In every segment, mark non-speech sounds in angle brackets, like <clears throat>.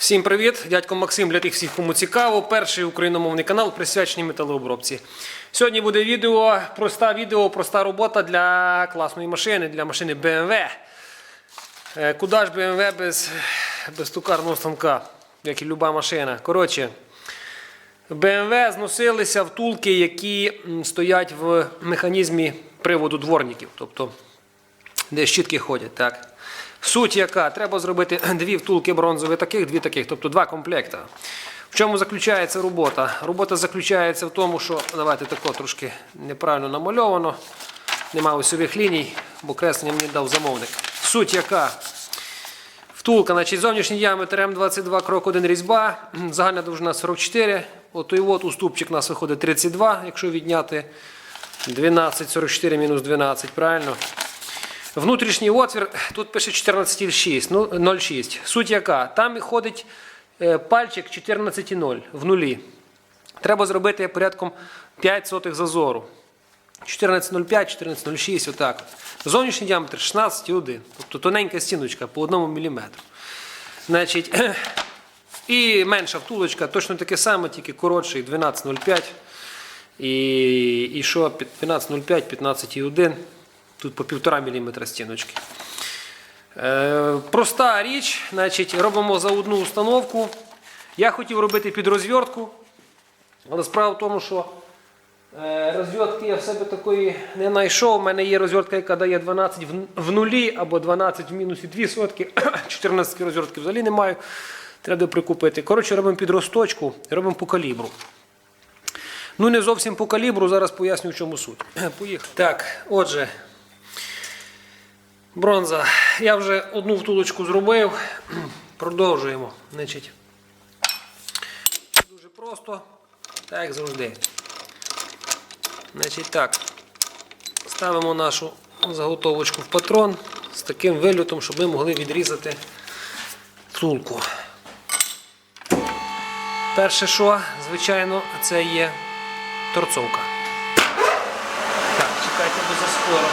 Всім привіт! Дядько Максим для тих всіх, кому цікаво. Перший україномовний канал присвячений металообробці. Сьогодні буде відео, проста відео, проста робота для класної машини, для машини BMW. Е, Куди ж BMW без, без тукарного станка, як і люба машина. Коротше, BMW зносилися втулки, які стоять в механізмі приводу дворників. Тобто де щітки ходять. Так. Суть яка? Треба зробити <clears throat> дві втулки бронзові таких, дві таких, тобто два комплекти. В чому заключається робота? Робота заключається в тому, що давайте тако трошки неправильно намальовано. Немає осьових ліній, бо креслення мені дав замовник. Суть яка? Втулка, значить, зовнішній діаметр М22 крок 1 різьба, <clears throat> загальна довжина 44. От і от уступчик у нас виходить 32, якщо відняти 12, 44 мінус 12, правильно? Внутрішній отвір, тут пише 14,6, ну, 0,6. Суть яка? Там ходить е, пальчик 14,0 в нулі. Треба зробити порядком 5 сотих зазору. 14,05, 14,06, отак. Зовнішній діаметр 16,1. Тобто тоненька стіночка по 1 мм. Значить, <clears throat> і менша втулочка, точно таке саме, тільки коротший 12,05. І, і що 12,05, 15,1. Тут по 1,5 мм стіночки. Е, проста річ, значить, робимо за одну установку. Я хотів робити під але справа в тому, що е, розвертки я в себе такої не знайшов. У мене є розвертка, яка дає 12 в, в нулі або 12 в мінусі 2 сотки. <coughs> 14 розвертки взагалі не маю. Треба прикупити. Коротше, робимо під росточку, робимо по калібру. Ну, не зовсім по калібру, зараз поясню, в чому суть. <coughs> Поїхали. Так, отже, бронза. Я вже одну втулочку зробив. Продовжуємо. Значить, дуже просто, так як завжди. Значить так, ставимо нашу заготовочку в патрон з таким вильотом, щоб ми могли відрізати втулку. Перше, що, звичайно, це є торцовка. Так, чекайте, бо заскоро.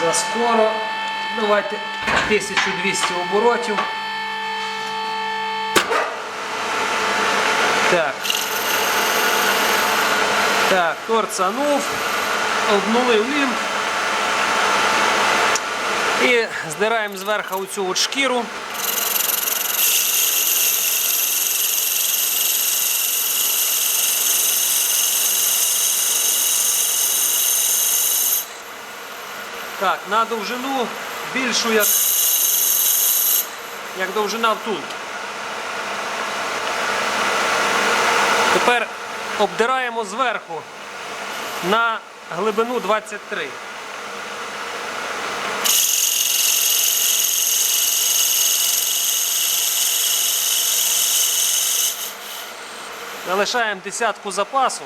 Заскоро. Давайте 1200 оборотів. Так. Так, торцанув, обнулив лімб. І здираємо зверху оцю от шкіру. Так, на довжину більшу, як, як довжина втулки. Тепер обдираємо зверху на глибину 23. Залишаємо десятку запасу.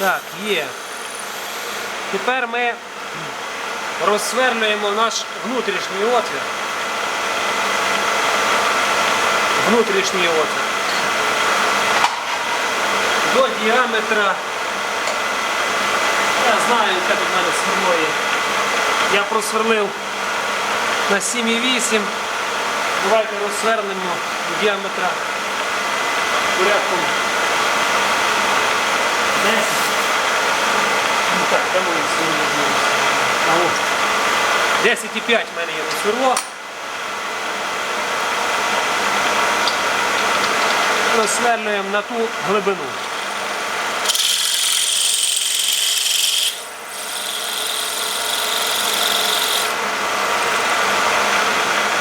Так, є. Тепер ми розсверлюємо наш внутрішній отвір. Внутрішній отвір. До діаметра. Я знаю, яке тут в мене сверло є. Я просверлив на 7,8. Давайте розсверлимо діаметра порядком 10. Так, там вони сьогодні 10,5 в мене є це сверло. Розсверлюємо на ту глибину.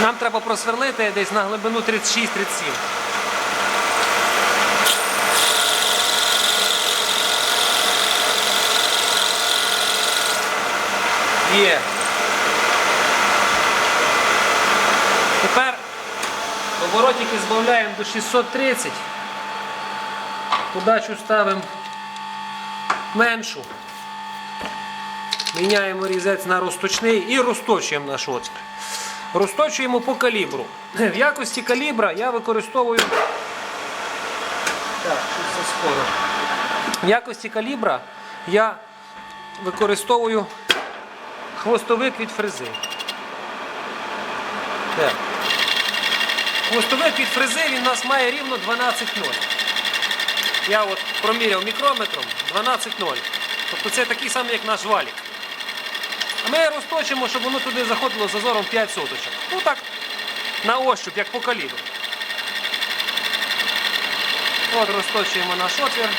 Нам треба просверлити десь на глибину 36-37. Є. Тепер оборотики збавляємо до 630. Подачу ставимо меншу. Міняємо різець на розточний і розточуємо наш отвір. Розточуємо по калібру. В якості калібра я використовую. Так, щось. В якості калібра я використовую хвостовик від фрези. Так. Хвостовик від фрези він у нас має рівно 12,0. Я от проміряв мікрометром 12,0. Тобто це такий самий, як наш валік. А ми розточимо, щоб воно туди заходило зазором 5 соточок. Ну так, на ощуп, як по калібру. От розточуємо наш отвір.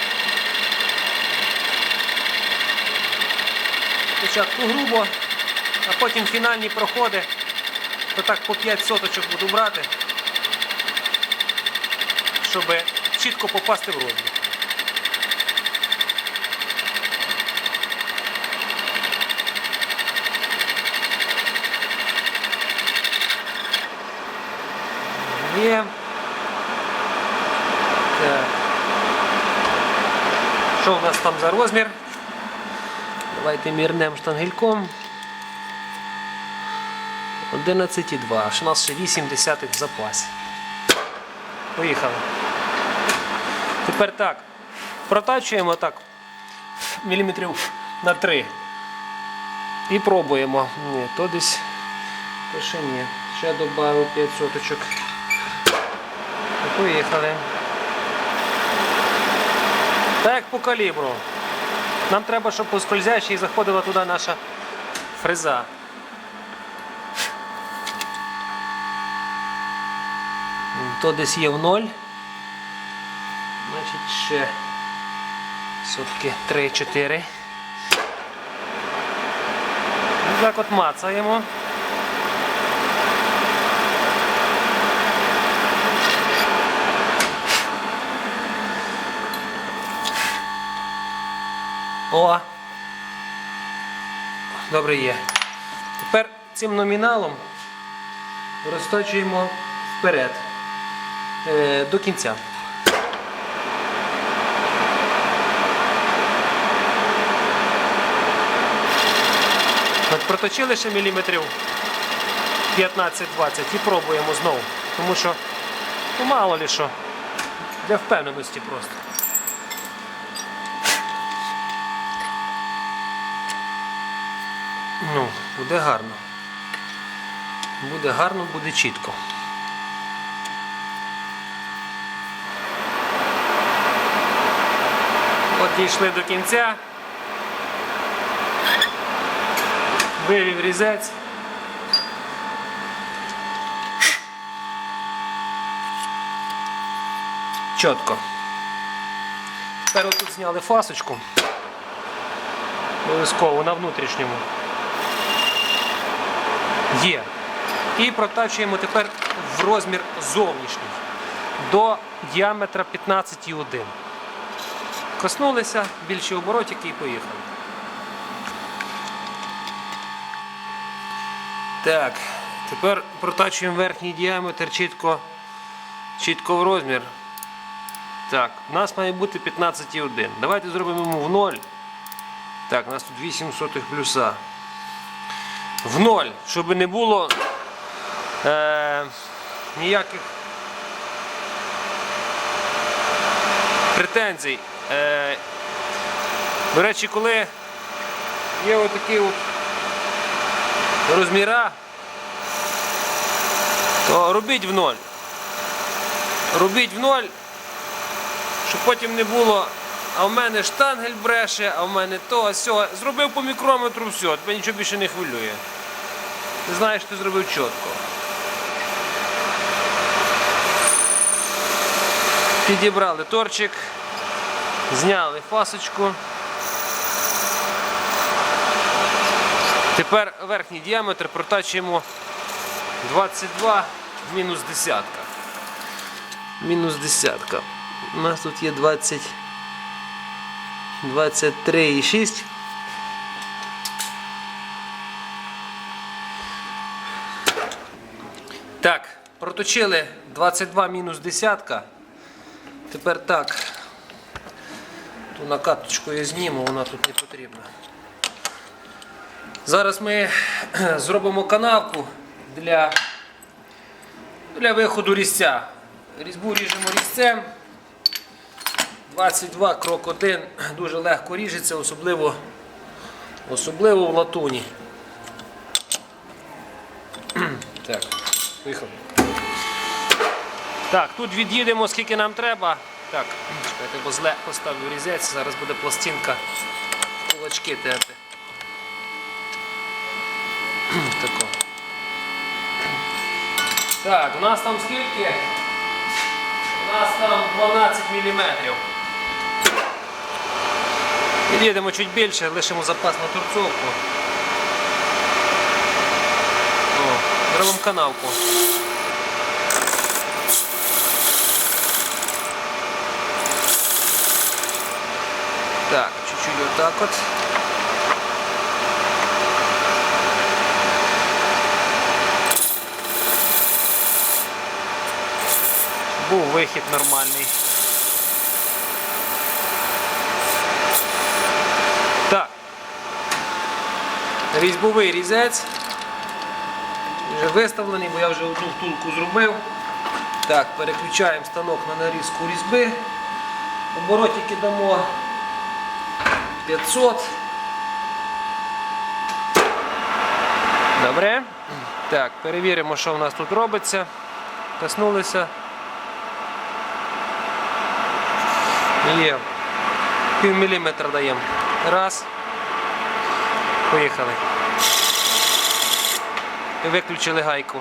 Спочатку грубо, а потім фінальні проходи. То так по 5 соточок буду брати, щоб чітко попасти в розмір. Є. Так. Що у нас там за розмір? Давайте мірнемо штангельком. 11,2. Аж у нас ще 8 десятих в запасі. Поїхали. Тепер так. Протачуємо так міліметрів на 3. І пробуємо. Ні, то десь то ще ні. Ще додав 5 соточок. Поїхали. Так як по калібру. Нам треба, щоб по скользящій заходила туди наша фреза. То десь є в ноль. Значить ще сотки 3-4. І так от мацаємо. О! Добре є. Тепер цим номіналом розточуємо вперед до кінця. От проточили ще міліметрів 15-20 і пробуємо знову. Тому що ну, мало ли що. Для впевненості просто. Ну, буде гарно. Буде гарно, буде чітко. От дійшли до кінця. Вивів різець. Чітко. Тепер отут зняли фасочку. Обов'язково на внутрішньому. Є. І протачуємо тепер в розмір зовнішній до діаметра 15,1. Коснулися, більші оборотики і поїхали. Так, тепер протачуємо верхній діаметр чітко, чітко в розмір. Так, у нас має бути 15,1. Давайте зробимо йому в 0. Так, у нас тут 8 сотих плюса. В 0, щоб не було е, ніяких претензій. Е, до речі, коли є отакі от розміра, то робіть в ноль. Робіть в ноль, щоб потім не було, а в мене штангель бреше, а в мене то, а сьо. Зробив по мікрометру все, тебе нічого більше не хвилює. Ти знаєш, ти зробив чітко. Підібрали торчик, зняли фасочку. Тепер верхній діаметр протачуємо 22 мінус десятка. Мінус десятка. У нас тут є 20, 23,6. Так, проточили 22 мінус десятка. Тепер так. Ту накаточку я зніму, вона тут не потрібна. Зараз ми <clears throat> зробимо канавку для, для виходу різця. Різьбу ріжемо різцем. 22 крок 1 <clears throat> дуже легко ріжеться, особливо, особливо в латуні. <clears throat> Так, поїхали. Так, тут від'їдемо скільки нам треба. Так, чекайте, бо зле поставлю різець, зараз буде пластинка кулачки терти. <clears throat> Тако. Так, у нас там скільки? У нас там 12 мм. Під'їдемо чуть більше, лишимо запас на турцовку. О, канавку. Так, чуть-чуть отак от. Був вихід нормальний. Так. Різьбовий різець. Вже виставлений, бо я вже одну втулку зробив. Так, переключаємо станок на нарізку різьби. Оборотики дамо 500. Добре. Так, перевіримо, що в нас тут робиться. Коснулися. Є. Пів міліметра даємо. Раз. Поїхали. Виключили гайку.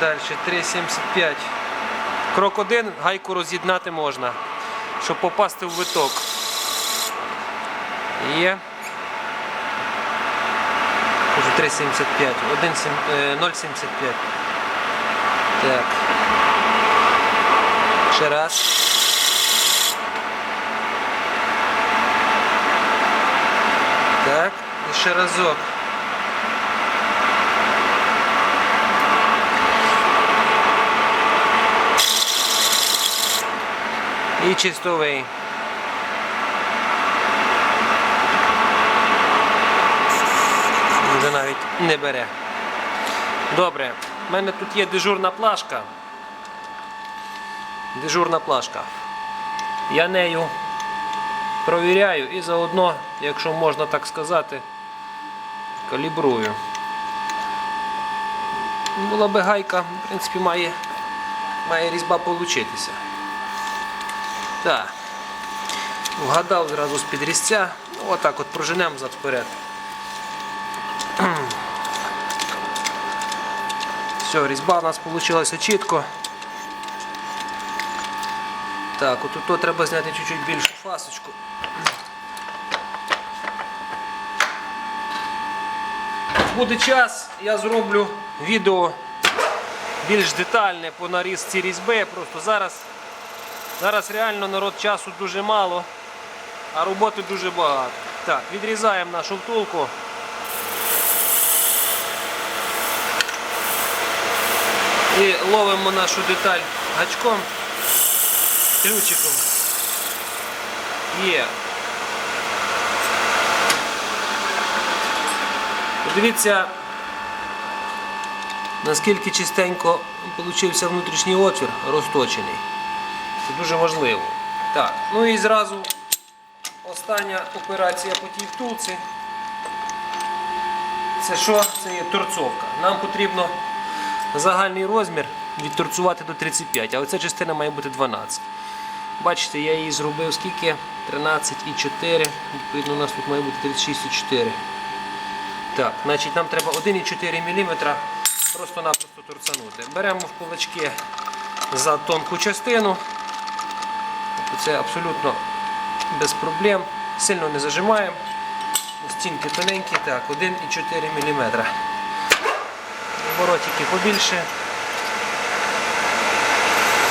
Далі 3,75. Крок 1 гайку роз'єднати можна, щоб попасти в виток. Є. Кажу 3,75. 1, е, 0,75. Так. Ще раз. Так, і ще разок. І чистовий. Вже навіть не бере. Добре, в мене тут є дежурна плашка. Дежурна плашка. Я нею провіряю і заодно, якщо можна так сказати, калібрую. Була би гайка, в принципі, має, має різьба получитися. Так. Вгадав зразу з під різця. Ну, Отак от проженемо зад вперед. Все, різьба у нас вийшла чітко. Так, от тут треба зняти чуть-чуть більшу фасочку. Буде час, я зроблю відео більш детальне по нарізці різьби. Просто зараз, зараз реально народ часу дуже мало, а роботи дуже багато. Так, відрізаємо нашу втулку. І ловимо нашу деталь гачком, ключиком. Є. Подивіться, наскільки чистенько получився внутрішній отвір розточений. Це дуже важливо. Так, ну і зразу остання операція по тій втулці. Це що? Це є торцовка. Нам потрібно загальний розмір відторцувати до 35, а оця частина має бути 12. Бачите, я її зробив скільки? 13,4. Відповідно, у нас тут має бути 36,4. Так, значить нам треба 1,4 мм просто-напросто торцанути. Беремо в кулачки за тонку частину. Це абсолютно без проблем. Сильно не зажимаємо. Стінки тоненькі, так, 1,4 мм. Оборотики побільше.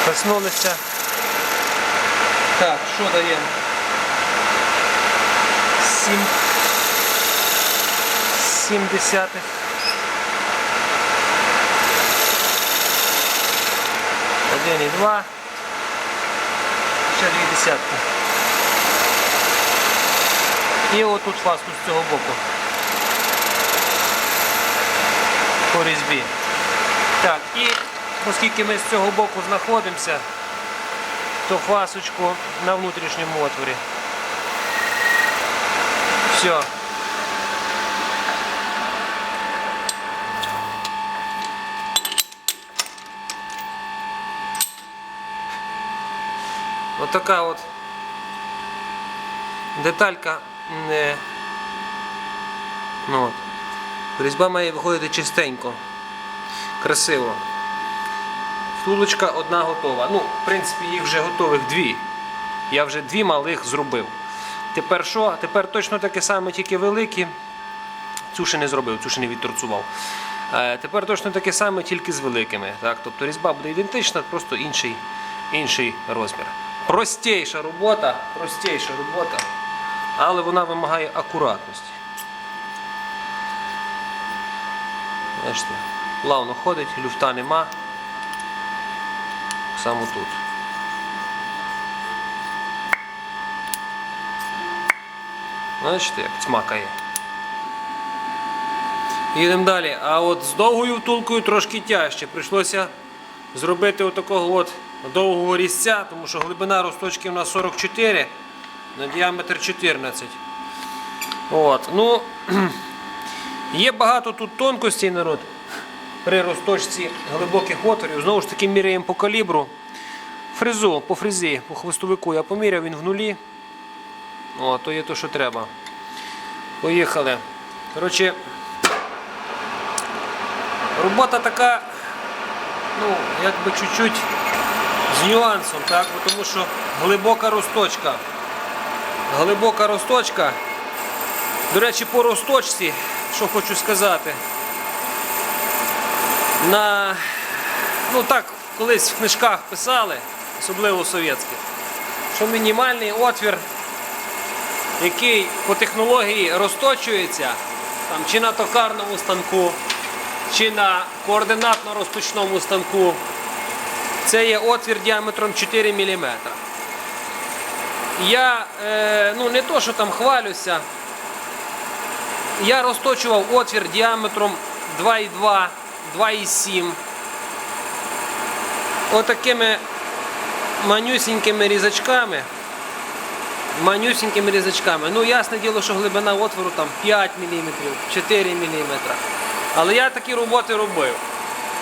Коснулися. Так, що даємо? 7 7 десятих. Один і два. Ще дві десятки. І отут фаску з цього боку. По різьбі. Так, і оскільки ми з цього боку знаходимося, то фасочку на внутрішньому отворі. Все. Отака от деталька не. Ну, от. Різьба має виходити чистенько, красиво. Втулочка одна готова. Ну, в принципі, їх вже готових дві. Я вже дві малих зробив. Тепер що? Тепер точно таке саме, тільки великі. Цю ще не зробив, цю ще не відторцував. Е, тепер точно таке саме, тільки з великими. Так? Тобто різьба буде ідентична, просто інший, інший розмір. Простіша робота, простіша робота, але вона вимагає акуратності. Бачите, плавно ходить, люфта нема. Само тут. Бачите, як цмакає. Їдемо далі. А от з довгою втулкою трошки тяжче. Прийшлося зробити отакого от довгого різця, тому що глибина росточки у нас 44, на діаметр 14. От. Ну, <clears throat> є багато тут тонкостей народ при розточці глибоких отворів. Знову ж таки міряємо по калібру. Фрезу, по фрезі, по хвостовику я поміряв, він в нулі. О, то є то, що треба. Поїхали. Коротше, робота така, ну, якби чуть-чуть з нюансом, так? Тому що глибока розточка. Глибока розточка. До речі, по розточці, що хочу сказати. На, ну так, колись в книжках писали, особливо совєтських, що мінімальний отвір, який по технології розточується, там, чи на токарному станку, чи на координатно-розточному станку, це є отвір діаметром 4 мм. Я е, ну, не то, що там хвалюся, я розточував отвір діаметром 2,2, 2,7. Отакими манюсінькими різачками. Манюсінькими різачками. Ну, ясне діло, що глибина отвору там 5 мм, 4 мм. Але я такі роботи робив.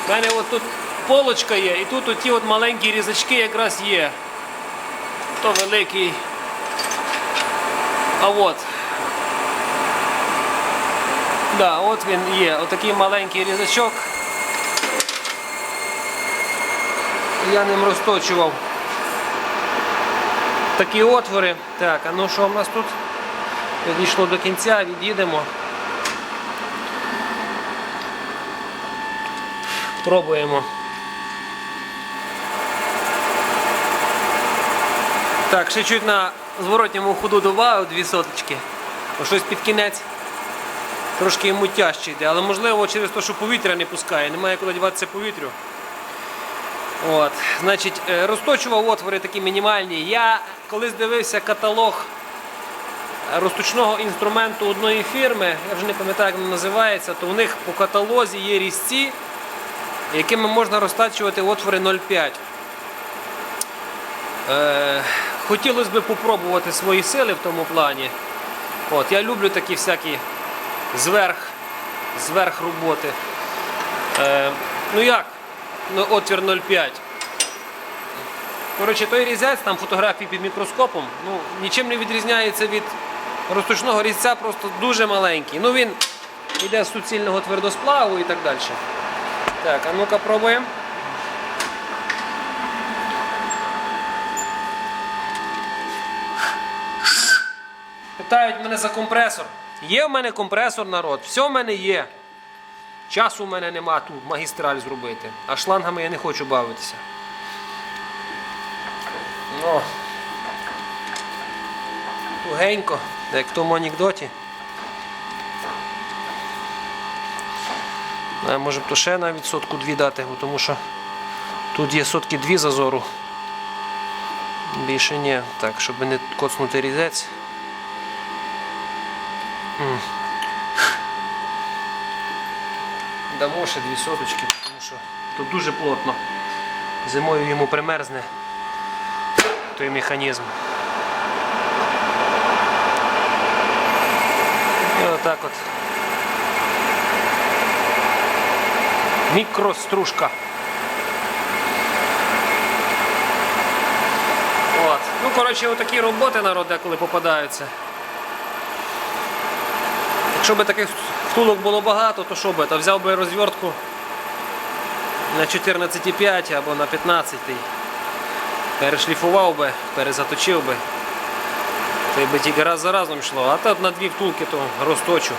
У мене от тут полочка є, і тут оті от маленькі різачки якраз є. То великий. А от. Да, от він є. Отакий маленький різачок. Я ним розточував такі отвори. Так, а ну що в нас тут? Підійшло до кінця, від'їдемо. Пробуємо. Так, ще чуть на зворотньому ходу додав дві соточки. Щось під кінець трошки йому тяжче йде, але можливо через те, що повітря не пускає, немає куди діватися повітрю. От, значить, е, розточував отвори такі мінімальні. Я колись дивився каталог розточного інструменту одної фірми, я вже не пам'ятаю, як він називається, то в них по каталозі є різці, якими можна розтачувати отвори 0,5. Е, хотілося б попробувати свої сили в тому плані. От, я люблю такі всякі зверх, зверх роботи. Е, ну як? Ну, отвір 0,5. Коротше, той різець, там фотографії під мікроскопом, ну, нічим не відрізняється від розточного різця, просто дуже маленький. Ну він йде з суцільного твердосплаву і так далі. Так, а ну-ка пробуємо. Питають мене за компресор. Є в мене компресор, народ, все в мене є. Часу в мене нема тут магістраль зробити, а шлангами я не хочу бавитися. Ну, тугенько, як в тому анекдоті. А може б то ще навіть сотку дві дати, тому що тут є сотки дві зазору. Більше ні. Так, щоб не коцнути різець. Дамо ще дві соточки, тому що тут дуже плотно. Зимою йому примерзне той механізм. І отак от. Мікростружка. От. Ну, коротше, отакі роботи народ деколи попадаються. Якщо б таких втулок було багато, то що би? Та взяв би розвертку на 14,5 або на 15, перешліфував би, перезаточив би. То й би тільки раз за разом йшло. А так на дві втулки то розточу.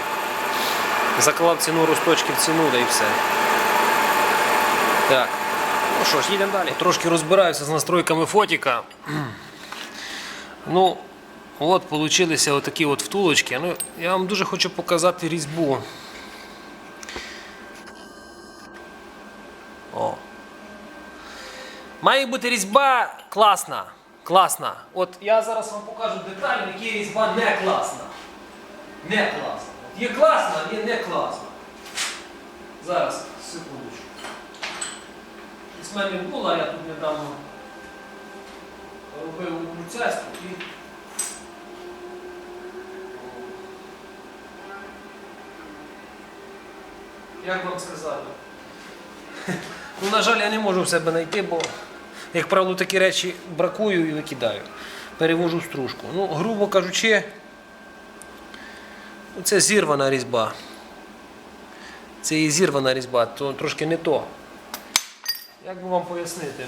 Заклав ціну розточки в ціну, да і все. Так. Ну що ж, їдемо далі. Трошки розбираюся з настройками фотіка. <clears throat> Ну, от получилися отакі от втулочки. Ну, я вам дуже хочу показати різьбу. О. Має бути різьба класна. Класна. От я зараз вам покажу детально, які різьба не класна. Не класна. От є класна, є не класна. Зараз, секундочку. З мене була, я тут недавно робив муцесту і. Як вам сказати? Ну, на жаль, я не можу в себе знайти, бо, як правило, такі речі бракую і викидаю. Перевожу стружку. Ну, грубо кажучи, ну, це зірвана різьба. Це і зірвана різьба, то трошки не то. Як би вам пояснити?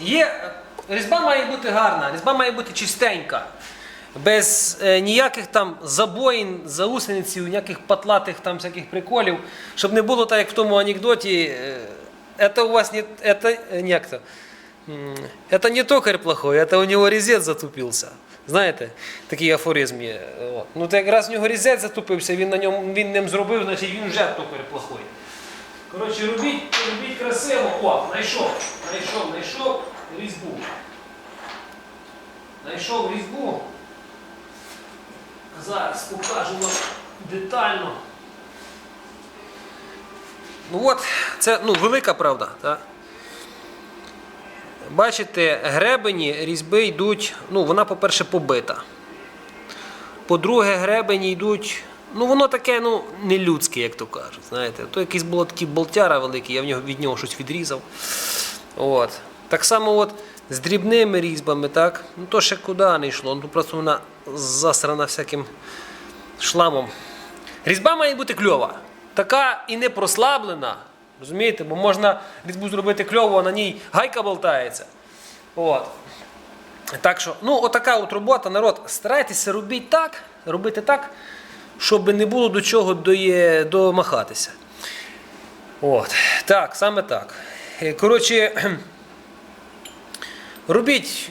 Є, різьба має бути гарна, різьба має бути чистенька Без е, ніяких там забоїн, заусениців, ніяких патлатих там всяких приколів, щоб не було так, як в тому анекдоті. е, Это у вас не, это, е, не як-то, м, это не токарь плохой, это у него резет затупився. Знаєте, такий афоризм є. От. Ну, то якраз у нього резет затупився, він на ньому він ним зробив, значить він вже токар плохой. Коротше, робіть, робіть красиво. О, знайшов, знайшов, знайшов різьбу. Знайшов різьбу. Зараз покажу вам детально. Ну от, це ну, велика правда. Так? Бачите, гребені різьби йдуть, ну, вона, по-перше, побита. По-друге, гребені йдуть, ну воно таке, ну, не людське, як то кажуть. Знаєте, то якийсь було такий болтяра великий, я в нього, від нього щось відрізав. От. Так само от з дрібними різьбами, так, ну то ще куди не йшло, ну просто вона засрана всяким шламом. Різьба має бути кльова. Така і не прослаблена. Розумієте? Бо можна різьбу зробити кльово, а на ній гайка болтається. От. Так що, ну, отака от робота, народ, старайтеся робити так, робити так, щоб не було до чого домахатися. От. Так, саме так. Е, Коротше, <clears throat> робіть,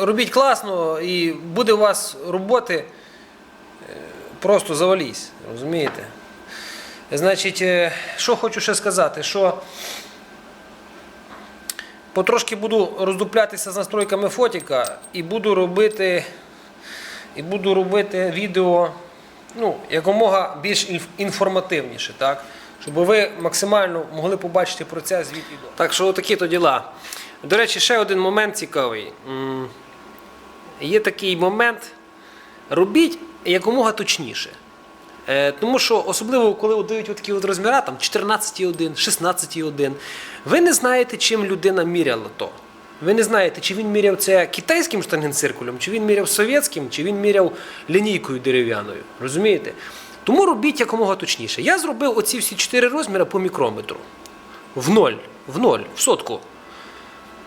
робіть класно і буде у вас роботи е, просто завалісь, розумієте? Значить, е, що хочу ще сказати, що потрошки буду роздуплятися з настройками фотіка і буду робити, і буду робити відео ну, якомога більш інформативніше, так? щоб ви максимально могли побачити процес до. Так що такі то діла. До речі, ще один момент цікавий. Є такий момент, робіть якомога точніше. Е, Тому що особливо, коли дають такі от розміри, там 14,1, 16,1, ви не знаєте, чим людина міряла то. Ви не знаєте, чи він міряв це китайським штангенциркулем, чи він міряв совєтським, чи він міряв лінійкою дерев'яною. Розумієте? Тому робіть якомога точніше. Я зробив оці всі чотири розміри по мікрометру. В ноль, в ноль, в сотку.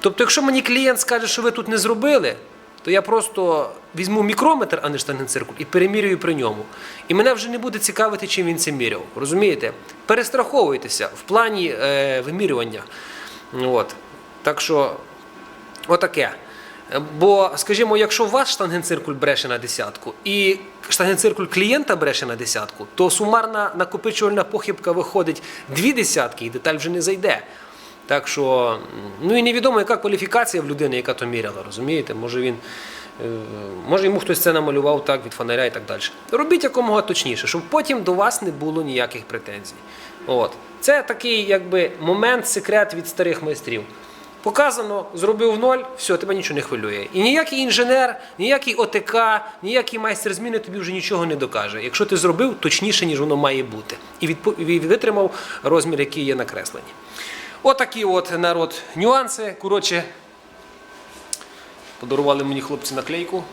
Тобто, якщо мені клієнт скаже, що ви тут не зробили, то я просто візьму мікрометр, а не штангенциркуль, і перемірюю при ньому. І мене вже не буде цікавити, чим він це міряв. Розумієте? Перестраховуйтеся в плані е, вимірювання. От. Так що, отаке. Бо, скажімо, якщо ваш штангенциркуль бреше на десятку і штангенциркуль клієнта бреше на десятку, то сумарна накопичувальна похибка виходить дві десятки, і деталь вже не зайде. Так що, ну і невідомо, яка кваліфікація в людини, яка то міряла, розумієте? Може він Е, Може йому хтось це намалював так від фонаря і так далі. Робіть якомога точніше, щоб потім до вас не було ніяких претензій. От. Це такий якби, момент, секрет від старих майстрів. Показано, зробив ноль, все, тебе нічого не хвилює. І ніякий інженер, ніякий ОТК, ніякий майстер зміни тобі вже нічого не докаже. Якщо ти зробив точніше, ніж воно має бути. І відпо- витримав розмір, який є накреслені. Отакі от народ нюанси. Коротше, подарували мені хлопці наклейку.